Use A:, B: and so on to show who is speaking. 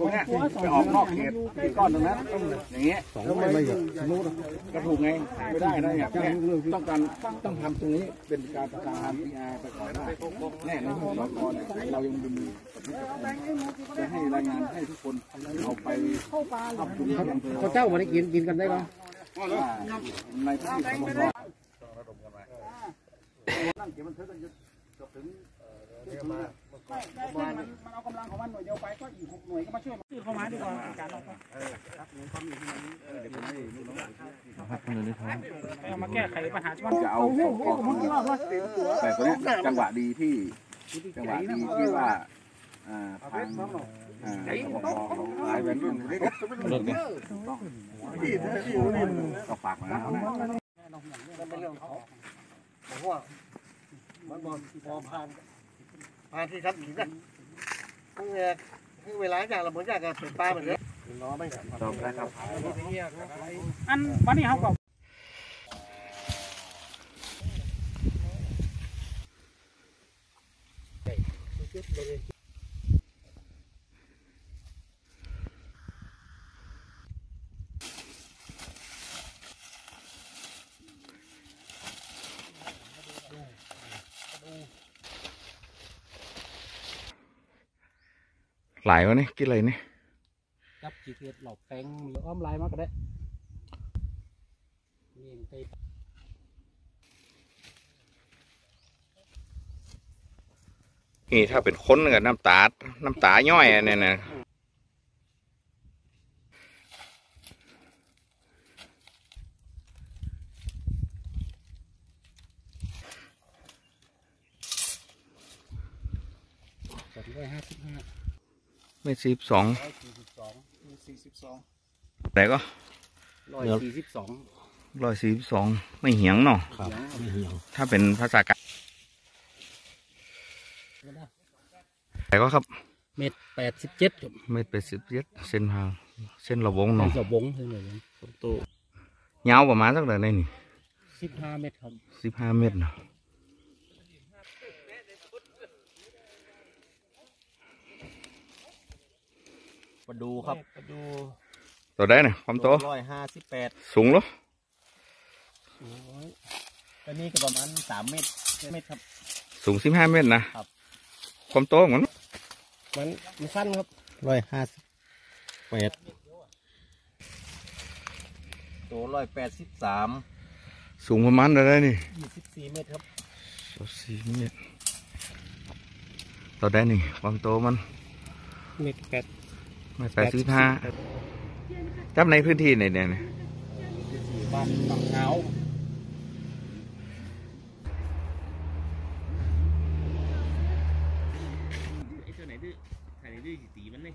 A: พวกเนี้ยไปออกนอกเขตที่ก้อนตรงนั้นอย่างเงี้ย
B: แล้วไม่ไม่อย่างนู้น
A: ก็ถูกไงไม่ได้นะอย่างเนี้ยต้องการต้องทำตรงนี้เป็นการประกาศพีอาร์ไปก่อนได้แน่ในที่สกเนี่ยเรายังมีจะให้รายงานให้ทุกคนเอาไปทำจุดที่อำเภอ
B: เขาเจ้ามาได้กินกินกันได้ปะ
A: ว่าในที่สกนั่งเก็บมันเถอะกันจนถึง
C: มั นเอากำลังของมันหน่วยเดียวไปก็อีกหกหน่วยก็มาช่วยมันเข้ามาดีกว่าการเราไปเอามาแก้ไขปัญหาชาวบ้าน
A: จะเอาของของแต่ตัวเนี้ยจังหวะดีที่จังหวะดีที่ว่าอ่าทางอ่าสปปเขาหลายแบงค์ก็ฝากมานะ
B: มันเป็นเรื่องของเขาผมว่ามันบอลพอผ่านานที่ทับหินนะคือคือเวลาอย่างเราเหมือนอยากจะเป็นปลาเหมือนเดิมล้อไม่ครับ
A: จบแล้วครับ
C: อันวันนี้เขาก็
A: หลายวะนี่กินอะไรนี่
C: จับจีเทียหลอกแปงมีอ้อมลายมากก็ได้นี่เองไป
A: นี่ถ้าเป็นคนกับน้ำตา น้ำตาย่อยอันนี้นะ
C: สองร้อยห้าสิบห้า
A: ไม่สิบสอง
C: ร้อยสี่สิบสองสี่สิบสอง
A: แต่ก็
C: ร้อยสี่สิบสอง
A: ร้อยสี่สิบสองไม่เหียงเนาะ
B: ครับ
A: ถ้าเป็นภาษากลางแต่ก็ครับ
C: เม็ดแปดสิบเจ็ดครับ
A: ไม่เป็นสิบเจ็ดเส้นทางเส้นระวงเนาะ
C: จะวงเท่าไหร่ตัวยา
A: วประมาณสักเท่าไหร่นี่
C: สิบห้าเม็ดครับ
A: สิบห้าเมตรเนาะ
B: มาดูครับมาดู
A: ตัวได้เนี่ยความโต
B: ร้อยห้าสิบแปด
A: สูงเหรอ
B: ตัวนี้ก็ประมาณสามเมตรเมตรครับ
A: สูงสิบห้าเมตรนะครับความโตเหมือน
B: มันมันสั้นครับร้อยห้าสิบแปดตัวร้อยแปดสิบสาม
A: สูงประมาณอะไรนี่
B: ยี่สิบสี่เมตรครับ
A: สองสี่เมตรตัวได้นี่ความโตมัน
C: เม็ดแปด
A: ไม่ แปดสิบห้าจำในพื้นที่ไหนเนี่ย
C: บ้านหนงเงาไอ้เจ้ไหนดื้อไอ้ไหนดื้อตีมันเลย